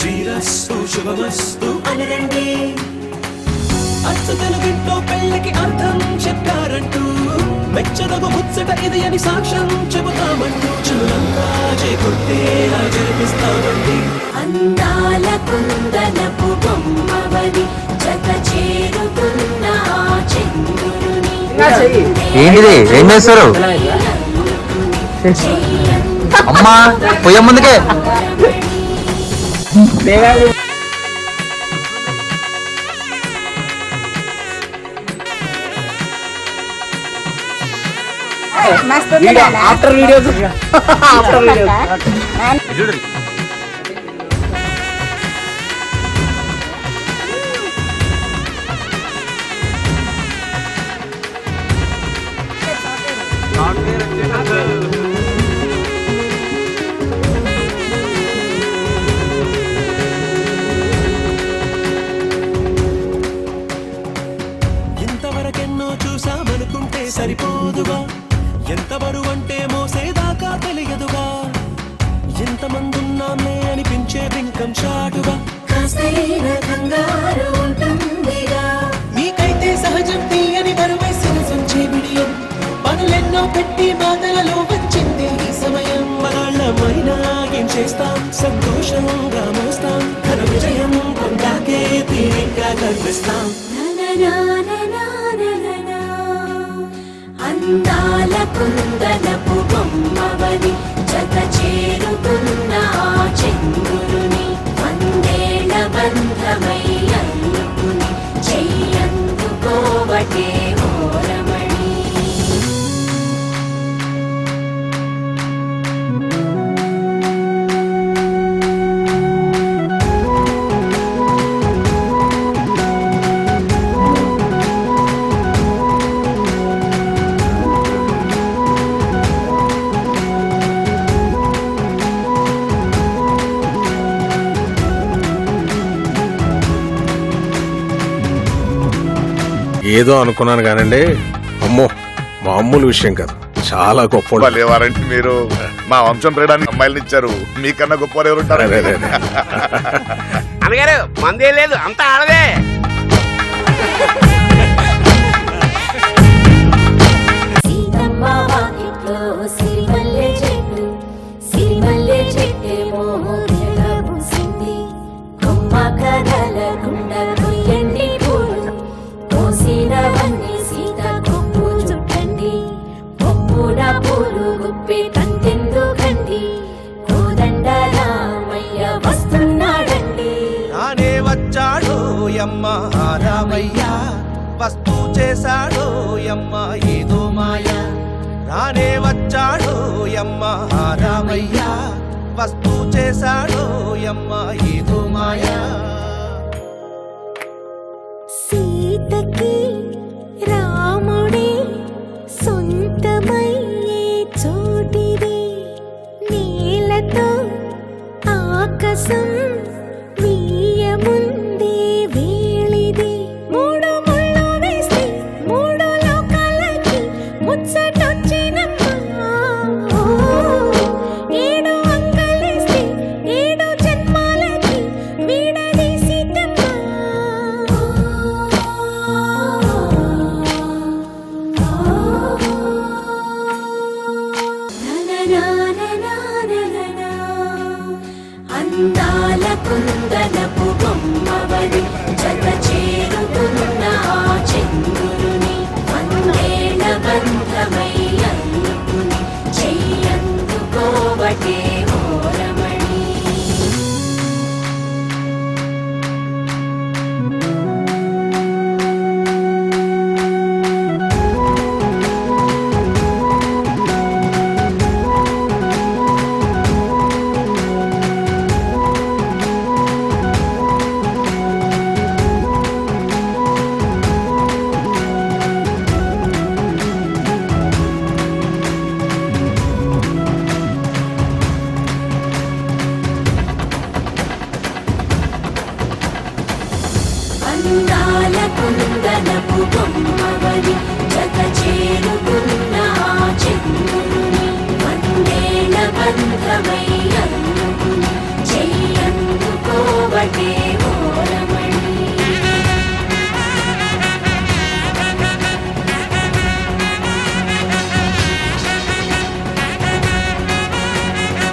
శుభమస్తు. అనరండి అచ్చు తెలుగింట్లో పెళ్ళికి అర్థం చెప్పారంటూ మెచ్చదగు ముచ్చట ఇది అని సాక్ష్యం చెబుతామంటూ చేకొట్టేలా జరిపిస్తామండి అందాల కుందనపు బొమ్మవని జత చేరుతున్న ఆ చంద్రుని ఏంటిది? ఏం చేస్తారు? అమ్మా పొయ్య ముందుకే. After videos. After videos. బరువంటే మోసేదాకా తెలియదుగా. ఎంతమందున్నామే అనిపించే బింకం చాటుగా. నీకైతే సహజం తీయని బరువై సొంచే బిడియం పనులెన్నో పెట్టి బాధలలో వచ్చింది ఈ సమయం. మగాళ్ళమైనా ఏం చేస్తాం? సంతోషంగా మోస్తాం. ఘన విజయం పొందాకే తీరిగ్గా కనిపిస్తాం. అందాల కుందనపు బొమ్మవని ఏదో అనుకున్నాను కానండి. అమ్మో మామూలు విషయం కాదు. చాలా గొప్ప లేవారంటే మీరు. మా వంశం ప్రేడానికి అమ్మాయిలు ఇచ్చారు. మీకన్నా గొప్ప ఎవరు ఉంటారు? మందే లేదు అంతా ఆడదే. సీతమ్మ వాకిట్లో సిరిమల్లె చెట్టు సిరిమల్లె చెట్టేమో పూసింది పూలు గుప్పే కంటెందుకండి కోదండ రామయ్య వస్తున్నాడండి. రానే వచ్చాడో యమ్మ రామయ్య వస్తూ చేశాడో యమ్మ ఏదో మాయ. రానే వచ్చాడో యమ్మ రామయ్య వస్తూ చేశాడో యమ్మ ఏదో మాయా. I'm sorry.